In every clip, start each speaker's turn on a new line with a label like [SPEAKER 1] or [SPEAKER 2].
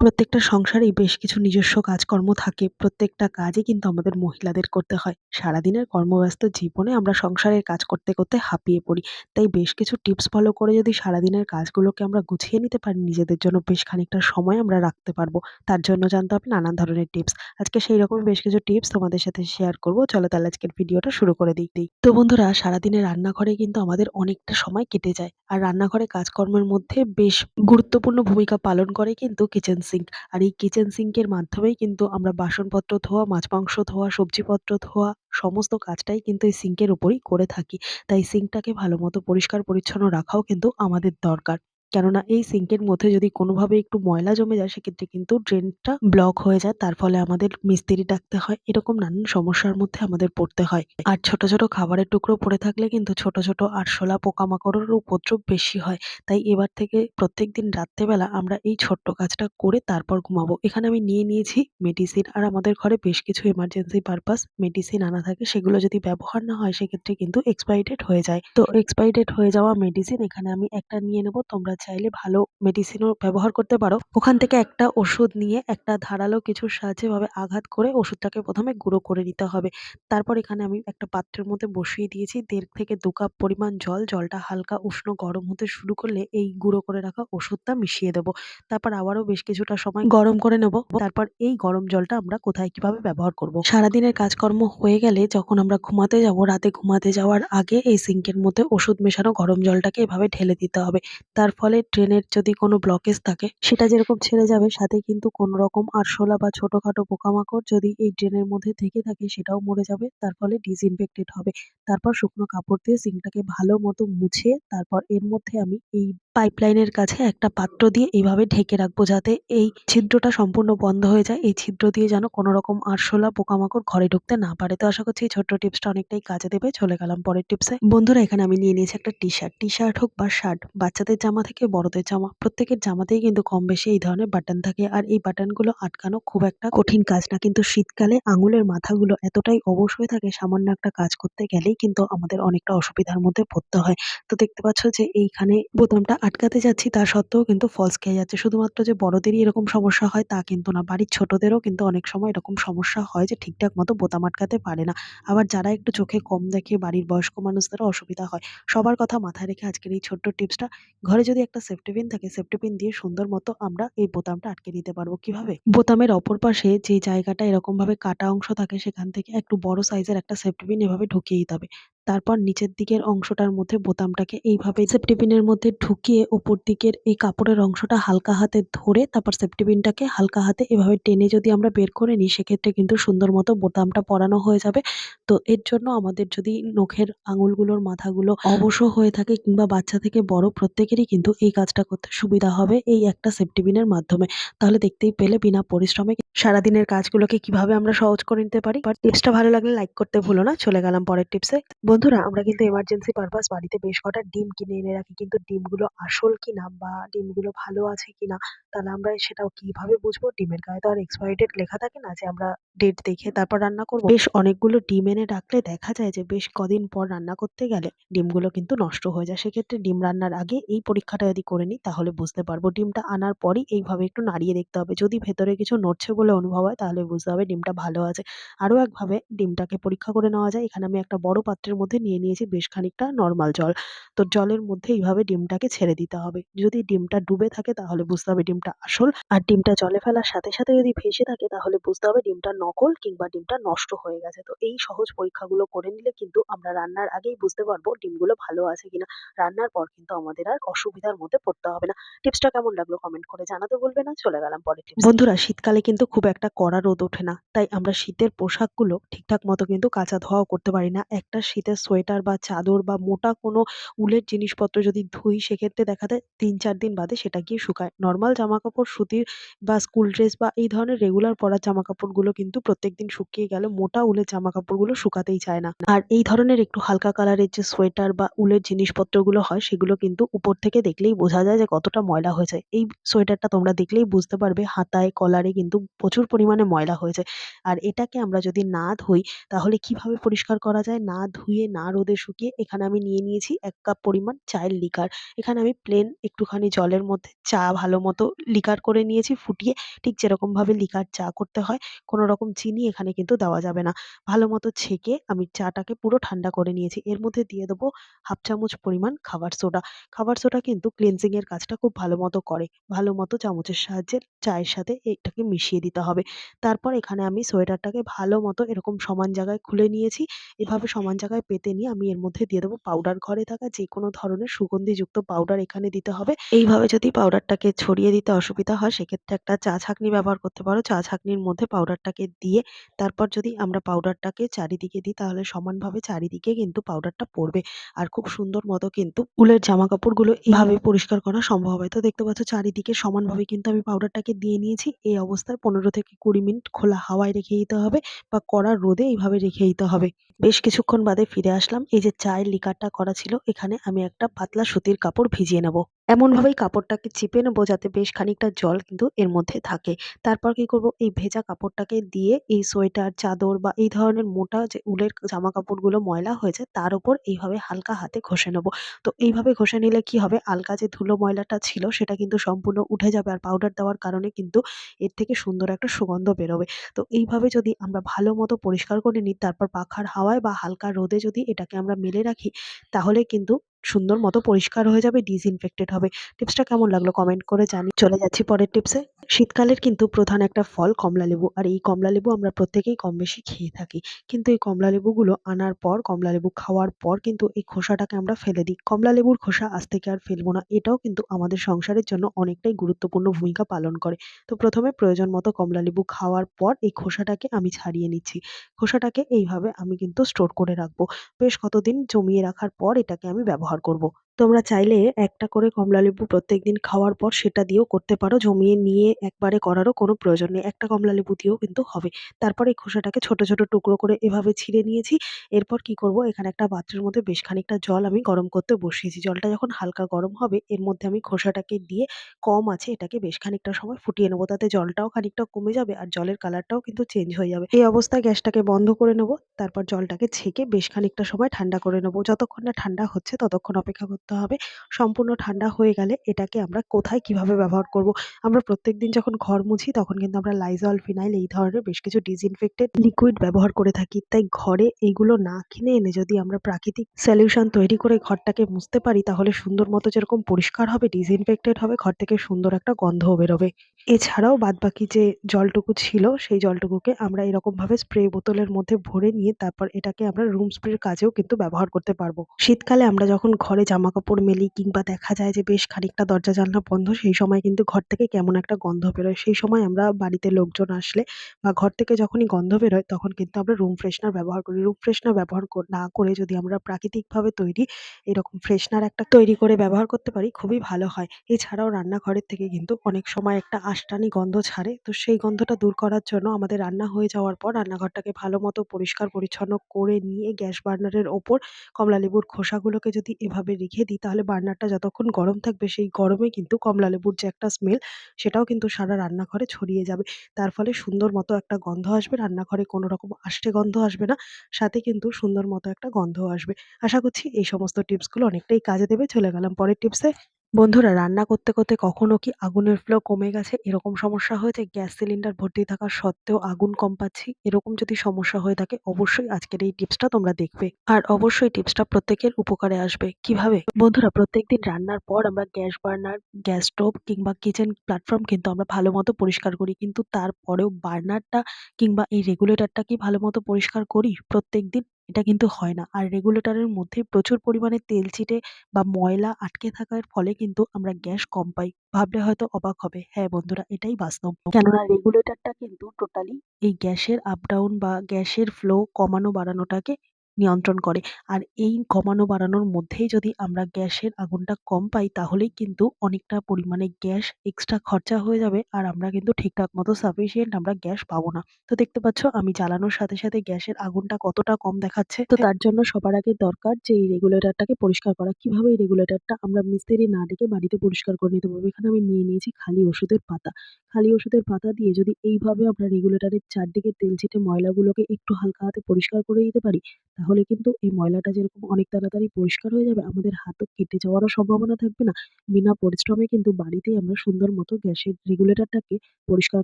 [SPEAKER 1] প্রত্যেকটা সংসারেই বেশ কিছু নিজস্ব কাজকর্ম থাকে। প্রত্যেকটা কাজই কিন্তু আমাদের মহিলাদের করতে হয়। সারাদিনের কর্মব্যস্ত জীবনে আমরা সংসারের কাজ করতে করতে হাঁপিয়ে পড়ি। তাই বেশ কিছু টিপস ফলো করে যদি সারাদিনের কাজগুলোকে আমরা গুছিয়ে নিতে পারি, নিজেদের জন্য বেশ খানিকটা সময় আমরা রাখতে পারব। তার জন্য জানতে হবে নানান ধরনের টিপস। আজকে সেই রকম বেশ কিছু টিপস তোমাদের সাথে শেয়ার করব। চলো তাহলে আজকের ভিডিওটা শুরু করে দিই দিই। তো বন্ধুরা সারাদিনের রান্নাঘরে কিন্তু আমাদের অনেকটা সময় কেটে যায়। আর রান্নাঘরে কাজকর্মের মধ্যে বেশ গুরুত্বপূর্ণ ভূমিকা পালন করে কিন্তু কিচেন সিঙ্ক আর এই কিচেন সিঙ্কের মাধ্যমেই কিন্তু আমরা বাসনপত্র ধোয়া, মাছ মাংস ধোয়া, সবজিপত্র ধোয়া, সমস্ত কাজটাই কিন্তু এই সিঙ্কের উপরই করে থাকি। তাই সিঙ্কটাকে ভালো মতো পরিষ্কার, পরিচ্ছন্ন রাখাও কিন্তু আমাদের দরকার। কেননা এই সিঙ্কের মধ্যে যদি কোনোভাবে একটু ময়লা জমে যায়, সেক্ষেত্রে কিন্তু ড্রেনটা ব্লক হয়ে যায়। তার ফলে আমাদের মিস্ত্রি ডাকতে হয়। এরকম নানান সমস্যার মধ্যে আমাদের পড়তে হয়। আর ছোট ছোট খাবারের টুকরো পড়ে থাকলে কিন্তু ছোট ছোট আরশোলা পোকামাকড়ের উপদ্রব বেশি হয়। তাই এবার থেকে প্রত্যেক দিন রাত্রেবেলা আমরা এই ছোট্ট কাজটা করে তারপর ঘুমাবো। এখানে আমি নিয়ে নিয়েছি মেডিসিন। আর আমাদের ঘরে বেশ কিছু এমার্জেন্সি পারপাস মেডিসিন আনা থাকে। সেগুলো যদি ব্যবহার না হয়, সেক্ষেত্রে কিন্তু এক্সপায়ারি ডেট হয়ে যায়। তো এক্সপায়ারি ডেট হয়ে যাওয়া মেডিসিন এখানে আমি একটা নিয়ে নেব। তোমরা চাইলে ভালো মেডিসিনও ব্যবহার করতে পারো। ওখান থেকে একটা ওষুধ নিয়ে একটা ধারালো কিছুর সাহায্যে ভাবে আঘাত করে ওষুধটাকে প্রথমে গুঁড়ো করে নিতে হবে। তারপর এখানে আমি একটা পাত্রের মধ্যে বসিয়ে দিয়েছি। দেড় থেকে দু কাপ পরিমাণ জল, জলটা হালকা উষ্ণ গরম হতে শুরু করলে এই গুঁড়ো করে রাখা ওষুধটা মিশিয়ে দেবো। তারপর আবারও বেশ কিছুটা সময় গরম করে নেব। তারপর এই গরম জলটা আমরা কোথায় কীভাবে ব্যবহার করব? সারাদিনের কাজকর্ম হয়ে গেলে যখন আমরা ঘুমাতে যাব, রাতে ঘুমাতে যাওয়ার আগে এই সিঙ্কের মধ্যে ওষুধ মেশানো গরম জলটাকে এভাবে ঢেলে দিতে হবে। তার ফলে ট্রেনের যদি কোনো ব্লকেজ থাকে, সেটা যেরকম ছেড়ে যাবে, সাথে কিন্তু কোনো রকম আরশোলা বা ছোটোখাটো পোকামাকড় যদি এই ড্রেনের মধ্যে থেকে থাকে, সেটাও মরে যাবে। তার ফলে ডিসইনফেক্টেড হবে। তারপর শুকনো কাপড় দিয়ে সিঙ্কটাকে ভালো মতো মুছে, তারপর এর মধ্যে আমি এই পাইপলাইনের কাছে একটা পাত্র দিয়ে এইভাবে ঢেকে রাখব যাতে এই ছিদ্রটা সম্পূর্ণ বন্ধ হয়ে যায়। এই ছিদ্র দিয়ে যেন কোনো রকম আরশোলা, পোকামাকড় ঘরে ঢুকতে না পারে। তো আশা করছি এই ছোট্ট টিপসটা অনেকটাই কাজে দেবে। চলে গেলাম পরের টিপসে। বন্ধুরা, এখানে আমি নিয়ে নিয়েছি একটা টি শার্ট টি শার্ট হোক বা শার্ট, বাচ্চাদের জামা থেকে বড়দের জামা, প্রত্যেকের জামাতেই কিন্তু কম বেশি এই ধরনের বাটন থাকে। আর এই বাটনগুলো আটকানো খুব একটা কঠিন কাজ না। কিন্তু শীতকালে আঙুলের মাথাগুলো এতটাই অবশ হয়ে থাকে, সামান্য একটা কাজ করতে গেলেই কিন্তু আমাদের অনেকটা অসুবিধার মধ্যে পড়তে হয়। তো দেখতে পাচ্ছ যে এইখানে বোতামটা আটকাতে যাচ্ছি তা সত্ত্বেও কিন্তু ফলস খেয়ে যাচ্ছে। শুধুমাত্র যে বড়দেরই এরকম সমস্যা হয় তা কিন্তু না। বাড়ির ছোটদেরও কিন্তু অনেক সময় এরকম সমস্যা হয় যে ঠিকঠাক মতো বোতাম আটকাতে পারে না। আবার যারা একটু চোখে কম দেখে বাড়ির বয়স্ক মানুষদেরও অসুবিধা হয়। সবার কথা মাথায় রেখে আজকের এই ছোট্ট টিপসটা, ঘরে যদি একটা সেফটি পিন থাকে সেফটি পিন দিয়ে সুন্দর মতো আমরা এই বোতামটা আটকে দিতে পারব। কীভাবে? বোতামের অপর পাশে যে জায়গাটা এরকম ভাবে কাটা অংশ থাকে, সেখান থেকে একটু বড় সাইজের একটা সেফটি পিন এভাবে ঢুকিয়ে দিতে হবে। তারপর নিচের দিকের অংশটার মধ্যে বোতামটাকে এইভাবে সেফটি পিনের মধ্যে ঢুকিয়ে ওপর দিকের এই কাপড়ের অংশটা হালকা হাতে ধরে তারপর সেফটি পিনটাকে হালকা হাতে এভাবে টেনে যদি আমরা বের করে নিই, সেক্ষেত্রে কিন্তু সুন্দর মতো বোতামটা পরানো হয়ে যাবে। তো এর জন্য আমাদের যদি নখের আঙুলগুলোর মাথাগুলো অবশ হয়ে থাকে কিংবা বাচ্চা থেকে বড়, প্রত্যেকেরই কিন্তু এই কাজটা করতে সুবিধা হবে এই একটা সেফটি পিনের মাধ্যমে। তাহলে দেখতেই পেলে বিনা পরিশ্রমে সারাদিনের কাজগুলোকে কীভাবে আমরা সহজ করে নিতে পারি? টিপসটা ভালো লাগলে লাইক করতে ভুলো না। চলে গেলাম পরের টিপসে বন্ধুরা, আমরা কিন্তু এমার্জেন্সি পারপাস বাড়িতে বেশ কটা ডিম কিনে এনে রাখি, কিন্তু ডিমগুলো আসল কিনা বা ডিমগুলো ভালো আছে কিনা, তাহলে আমরা সেটাও কীভাবে বুঝব? ডিমের গায়ে তো আর এক্সপায়ারি ডেট লেখা থাকে না যে আমরা ডেট দেখে তারপর রান্না করব। বেশ অনেকগুলো ডিম এনে রাখলে দেখা যায় যে বেশ কদিন পর রান্না করতে গেলে ডিমগুলো কিন্তু নষ্ট হয়ে যায়। সেক্ষেত্রে ডিম রান্নার আগে এই পরীক্ষাটা যদি করে নিই, তাহলে বুঝতে পারব ডিমটা আনার পরই এইভাবে একটু নাড়িয়ে দেখতে হবে। যদি ভেতরে কিছু নড়ছে বলে অনুভব হয়, তাহলে বুঝতে হবে ডিমটা ভালো আছে। আরও একভাবে ডিমটাকে পরীক্ষা করে নেওয়া যায়। এখানে আমি একটা বড় পাত্রের মধ্যে নিয়ে নিয়েছি বেশ খানিকটা নর্মাল জল। তো জলের মধ্যে এইভাবে ডিমটাকে ছেড়ে দিতে হবে। যদি ডিমটা ডুবে থাকে, তাহলে বুঝতে হবে ডিমটা আসল। আর ডিমটা জলে ফেলার সাথে সাথে যদি ভেসে থাকে, তাহলে বুঝতে হবে ডিমটা নকল কিংবা ডিমটা নষ্ট হয়ে গেছে। তো এই সহজ পরীক্ষাগুলো করে নিলে কিন্তু আমরা রান্নার আগেই বুঝতে পারব ডিমগুলো ভালো আছে কিনা। রান্নার পর কিন্তু আমাদের আর অসুবিধার মধ্যে পড়তে হবে না। টিপসটা কেমন লাগল কমেন্ট করে জানাতে বলবে না। চলে গেলাম পরে বন্ধুরা, শীতকালে কিন্তু খুব একটা কড়া রোদ ওঠে না। তাই আমরা শীতের পোশাকগুলো ঠিকঠাক মতো কিন্তু কাঁচা ধোয়াও করতে পারি না। একটা শীতের সোয়েটার বা চাদর বা মোটা কোনো উলের জিনিসপত্র যদি ধুই, সেক্ষেত্রে দেখা যায় তিন চার দিন বাদে সেটা গিয়ে শুকায়। নর্মাল জামা কাপড় সুতির বা স্কুল ড্রেস বা এই ধরনের রেগুলার পরার জামা কাপড়গুলো কিন্তু প্রত্যেকদিন শুকিয়ে গেলে মোটা উলের জামা কাপড়গুলো শুকাতেই চায় না। আর এই ধরনের একটু হালকা কালারের যে সোয়েটার বা উলের জিনিসপত্রগুলো হয়, সেগুলো কিন্তু উপর থেকে দেখলেই বোঝা যায় যে কতটা ময়লা হয়ে যায় এই সোয়েটারটা তোমরা দেখলেই বুঝতে পারবে হাতায় কলারে কিন্তু প্রচুর পরিমাণে ময়লা হয়েছে আর এটাকে আমরা যদি না ধুই, তাহলে কীভাবে পরিষ্কার করা যায়? না ধুয়ে, না রোদে শুকিয়ে, এখানে আমি নিয়ে নিয়েছি এক কাপ পরিমাণ চায়ের লিকার। এখানে আমি প্লেন একটুখানি জলের মধ্যে চা ভালো মতো লিকার করে নিয়েছি, ফুটিয়ে ঠিক যেরকমভাবে লিকার চা করতে হয়, কোনো রকম চিনি এখানে কিন্তু দেওয়া যাবে না। ভালো মতো ছেঁকে আমি চাটাকে পুরো ঠান্ডা করে নিয়েছি। এর মধ্যে দিয়ে দেবো হাফ চামচ পরিমাণ খাবার সোডা। খাবার সোডা কিন্তু ক্লিনজিং এর কাজটা খুব ভালো মতো করে। ভালো মতো চামচের সাহায্যে চায়ের সাথে এটাকে মিশিয়ে দিতে হবে। তারপর এখানে আমি সোয়েটারটাকে ভালো মতো এরকম সমান জায়গায় খুলে নিয়েছি। এভাবে সমান জায়গায় পেতে নিয়ে আমি এর মধ্যে দিয়ে দেবো পাউডার ঘরে থাকা যে কোনো ধরনের সুগন্ধিযুক্ত পাউডার এখানে দিতে হবে। এইভাবে যদি পাউডারটাকে ছড়িয়ে দিতে অসুবিধা হয়, সেক্ষেত্রে একটা চা ছাঁকনি ব্যবহার করতে পারো। চা ছাঁকনির মধ্যে পাউডারটাকে দিয়ে তারপর যদি আমরা পাউডারটাকে চারিদিকে দিই, তাহলে সমানভাবে চারিদিকে কিন্তু পাউডারটা পড়বে। আর খুব সুন্দর মতো কিন্তু উলের জামা কাপড়গুলো এইভাবে পরিষ্কার করা সম্ভব হয়। তো দেখতে পাচ্ছ, চারিদিকে সমানভাবে কিন্তু আমি পাউডারটাকে দিয়ে নিয়েছি। এই অবস্থায় পনেরো থেকে কুড়ি মিনিট খোলা হাওয়ায় রেখে দিতে হবে বা কড়া রোদে এইভাবে রেখে দিতে হবে। বেশ কিছুক্ষণ বাদে ফিরে আসলাম। এই যে চায়ের লিকারটা করা ছিল, এখানে আমি একটা পাতলা সুতির কাপড় ভিজিয়ে নেব। এমনভাবেই কাপড়টাকে চিপে নেব যাতে বেশ খানিকটা জল কিন্তু এর মধ্যে থাকে। তারপর কি করব? এই ভেজা কাপড়টাকে দিয়ে এই সোয়েটার, চাদর বা এই ধরনের মোটা যে উলের জামা কাপড়গুলো ময়লা হয়েছে, তার উপর এইভাবে হালকা হাতে ঘষে নেব। তো এইভাবে ঘষে নিলে কি হবে? আলগা যে ধুলো ময়লাটা ছিল, সেটা কিন্তু সম্পূর্ণ উঠে যাবে আর পাউডার দেওয়ার কারণে কিন্তু এর থেকে সুন্দর একটা সুগন্ধ বেরোবে। তো এইভাবে যদি আমরা ভালো মতো পরিষ্কার করে নিই, তারপর পাখার হাওয়ায় বা হালকা রোদে যদি এটাকে আমরা মেলে রাখি তাহলে কিন্তু সুন্দর মতো পরিষ্কার হয়ে যাবে ডিসইনফেক্টেড হবে। টিপসটা কেমন লাগল কমেন্ট করে জানি চলে যাচ্ছি পরের টিপসে শীতকালের কিন্তু প্রধান একটা ফল কমলালেবু আর এই কমলালেবু আমরা প্রত্যেকেই কম বেশি খেয়ে থাকি। কিন্তু এই কমলালেবুগুলো আনার পর কমলালেবু খাওয়ার পর কিন্তু এই খোসাটাকে আমরা ফেলে দিই। কমলালেবুর খোসা আজ থেকে আর ফেলব না। এটাও কিন্তু আমাদের সংসারের জন্য অনেকটাই গুরুত্বপূর্ণ ভূমিকা পালন করে। তো প্রথমে প্রয়োজন মতো কমলালেবু খাওয়ার পর এই খোসাটাকে আমি ছাড়িয়ে নিচ্ছি। খোসাটাকে এইভাবে আমি কিন্তু স্টোর করে রাখব। বেশ কতদিন জমিয়ে রাখার পর এটাকে আমি ব্যবহার করব। তোমরা চাইলে একটা করে কমলালেবু প্রত্যেকদিন খাওয়ার পর সেটা দিয়েও করতে পারো। জমিয়ে নিয়ে একবারে করারও কোনো প্রয়োজন নেই। একটা কমলালেবু দিয়েও কিন্তু হবে। তারপর এই খোসাটাকে ছোট ছোট টুকরো করে এভাবে ছিঁড়ে নিয়েছি। এরপর কি করব? এখানে একটা পাত্রের মধ্যে বেশ খানিকটা জল আমি গরম করতে বসিয়েছি। জলটা যখন হালকা গরম হবে, এর মধ্যে আমি খোসাটাকে দিয়ে কম আছে এটাকে বেশ খানিকটা সময় ফুটিয়ে নেব। তাতে জলটাও খানিকটা কমে যাবে আর জলের কালারটাও কিন্তু চেঞ্জ হয়ে যাবে। এই অবস্থায় গ্যাসটাকে বন্ধ করে নেব। তারপর জলটাকে ছেঁকে বেশ খানিকটা সময় ঠান্ডা করে নেব। যতক্ষণ না ঠান্ডা হচ্ছে, ততক্ষণ অপেক্ষা করতে হবে। সম্পূর্ণ ঠান্ডা হয়ে গেলে এটাকে আমরা কোথায় কীভাবে ব্যবহার করব? আমরা প্রত্যেকদিন যখন ঘর মুছি তখন কিন্তু আমরা লাইজল ফিনাইল এই ধরনের বেশ কিছু ডিসইনফেক্টেড লিকুইড ব্যবহার করে থাকি। তাই ঘরে এইগুলো না কিনে এনে যদি আমরা প্রাকৃতিক সলিউশন তৈরি করে ঘরটাকে মুছতে পারি তাহলে সুন্দর মতো যেরকম পরিষ্কার হবে ডিসইনফেক্টেড হবে, ঘর থেকে সুন্দর একটা গন্ধও বেরোবে। এছাড়াও বাদবাকি যে জলটুকু ছিল সেই জলটুকুকে আমরা এরকমভাবে স্প্রে বোতলের মধ্যে ভরে নিয়ে তারপর এটাকে আমরা রুম স্প্রের কাজেও কিন্তু ব্যবহার করতে পারব। শীতকালে আমরা যখন ঘরে জামা কাপড় মেলি কিংবা দেখা যায় যে বেশ খানিকটা দরজা জানলা বন্ধ, সেই সময় কিন্তু ঘর থেকে কেমন একটা গন্ধ বেরোয়। সেই সময় আমরা বাড়িতে লোকজন আসলে বা ঘর থেকে যখনই গন্ধ বেরোয়, তখন কিন্তু আমরা রুম ফ্রেশনার ব্যবহার করি। রুম ফ্রেশনার ব্যবহার না করে যদি আমরা প্রাকৃতিকভাবে তৈরি এরকম ফ্রেশনার একটা তৈরি করে ব্যবহার করতে পারি, খুবই ভালো হয়। এছাড়াও রান্নাঘরের থেকে কিন্তু অনেক সময় একটা আষ্টানি গন্ধ ছাড়ে। তো সেই গন্ধটা দূর করার জন্য আমাদের রান্না হয়ে যাওয়ার পর রান্নাঘরটাকে ভালো মতো পরিষ্কার পরিচ্ছন্ন করে নিয়ে গ্যাস বার্নারের ওপর কমলালেবুর খোসাগুলোকে যদি এভাবে রেখে দিই, তাহলে বার্নারটা যতক্ষণ গরম থাকবে, সেই গরমে কিন্তু কমলা লেবুর যে একটা স্মেল সেটাও কিন্তু সারা রান্নাঘরে ছড়িয়ে যাবে। তার ফলে সুন্দর মতো একটা গন্ধ আসবে, রান্নাঘরে কোনো রকম আষ্টে গন্ধ আসবে না, সাথে কিন্তু সুন্দর মতো একটা গন্ধ আসবে। আশা করছি এই সমস্ত টিপসগুলো অনেকটাই কাজে দেবে। চলে গেলাম পরের টিপসে বন্ধুরা, রান্না করতে করতে কখনো কি আগুনের ফ্লো কমে গেছে? এরকম সমস্যা হয়েছে গ্যাস সিলিন্ডার ভর্তি থাকা সত্ত্বেও আগুন কম পাচ্ছি? এরকম যদি সমস্যা হয়ে থাকে, অবশ্যই আজকের এই টিপসটা তোমরা দেখবে। আর অবশ্যই টিপসটা প্রত্যেকের উপকারে আসবে। কীভাবে? বন্ধুরা, প্রত্যেকদিন রান্নার পর আমরা গ্যাস বার্নার, গ্যাস স্টোভ কিংবা কিচেন প্ল্যাটফর্ম কিন্তু আমরা ভালো মতো পরিষ্কার করি। কিন্তু তারপরেও বার্নারটা কিংবা এই রেগুলেটরটা কি ভালো মতো পরিষ্কার করি? প্রত্যেকদিন এটা কিন্তু হয় না। আর রেগুলেটরের মধ্যে প্রচুর পরিমাণে তেল ছিটে বা ময়লা আটকে থাকার ফলে কিন্তু আমরা গ্যাস কম পাই। ভাবলে হয়তো অবাক হবে হ্যাঁ বন্ধুরা, এটাই বাস্তব। কেননা রেগুলেটরটা কিন্তু টোটালি এই গ্যাসের আপ ডাউন বা গ্যাসের ফ্লো কমানো বাড়ানোটাকে নিয়ন্ত্রণ করে। আর এই কমানো বাড়ানোর মধ্যেই যদি আমরা গ্যাসের আগুনটা কম পাই তাহলেই কিন্তু অনেকটা পরিমাণে গ্যাস এক্সট্রা খরচা হয়ে যাবে আর আমরা কিন্তু ঠিকঠাক মতো সাফিসিয়েন্ট আমরা গ্যাস পাবো না। তো দেখতে পাচ্ছ আমি জ্বালানোর সাথে, সাথে গ্যাসের আগুনটা কতটা কম দেখাচ্ছে। তো তার জন্য সবার আগে দরকার যে এই রেগুলেটরটাকে পরিষ্কার করা। কীভাবে এই রেগুলেটরটা আমরা মিস্ত্রি না ডেকে বাড়িতে পরিষ্কার করে নিতে পারব। এখানে আমি নিয়ে নিয়েছি খালি ওষুধের পাতা। খালি ওষুধের পাতা দিয়ে যদি এইভাবে আমরা রেগুলেটরের চারদিকে তেল ছিটে ময়লাগুলোকে একটু হালকা হাতে পরিষ্কার করে দিতে পারি, তাহলে কিন্তু এই ময়লাটা যেরকম অনেক তাড়াতাড়ি পরিষ্কার হয়ে যাবে, আমাদের হাতও কেটে যাওয়ারও সম্ভাবনা থাকবে না। বিনা পরিশ্রমে কিন্তু বাড়িতেই আমরা সুন্দর মতো গ্যাসের রেগুলেটরটাকে পরিষ্কার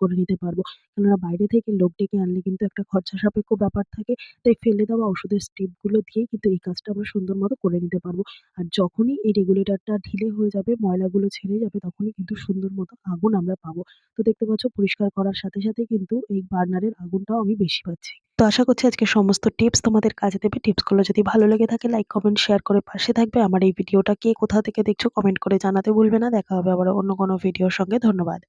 [SPEAKER 1] করে নিতে পারব। কেননা বাইরে থেকে লোক ডেকে আনলে কিন্তু একটা খরচা সাপেক্ষ ব্যাপার থাকে। তাই ফেলে দেওয়া ওষুধের স্ট্রিপগুলো দিয়েই কিন্তু এই কাজটা আমরা সুন্দর মতো করে নিতে পারব। আর যখনই এই রেগুলেটরটা ঢিলে হয়ে যাবে, ময়লাগুলো ছেড়ে যাবে, তখনই কিন্তু সুন্দর মতো আগুন আমরা পাবো। তো দেখতে পাচ্ছ পরিষ্কার করার সাথে, সাথে কিন্তু এই বার্নারের আগুনটাও আমি বেশি পাচ্ছি। তো আশা করছি আজকে সমস্ত টিপস তোমাদের কাজে দেবে। টিপসগুলো যদি ভালো লেগে থাকে লাইক, কমেন্ট, শেয়ার করে পাশে থাকবে। আমার এই ভিডিওটা কে কোথা থেকে দেখছ কমেন্ট করে জানাতে ভুলবে না। দেখা হবে আবার অন্য কোনো ভিডিওর সঙ্গে। ধন্যবাদ।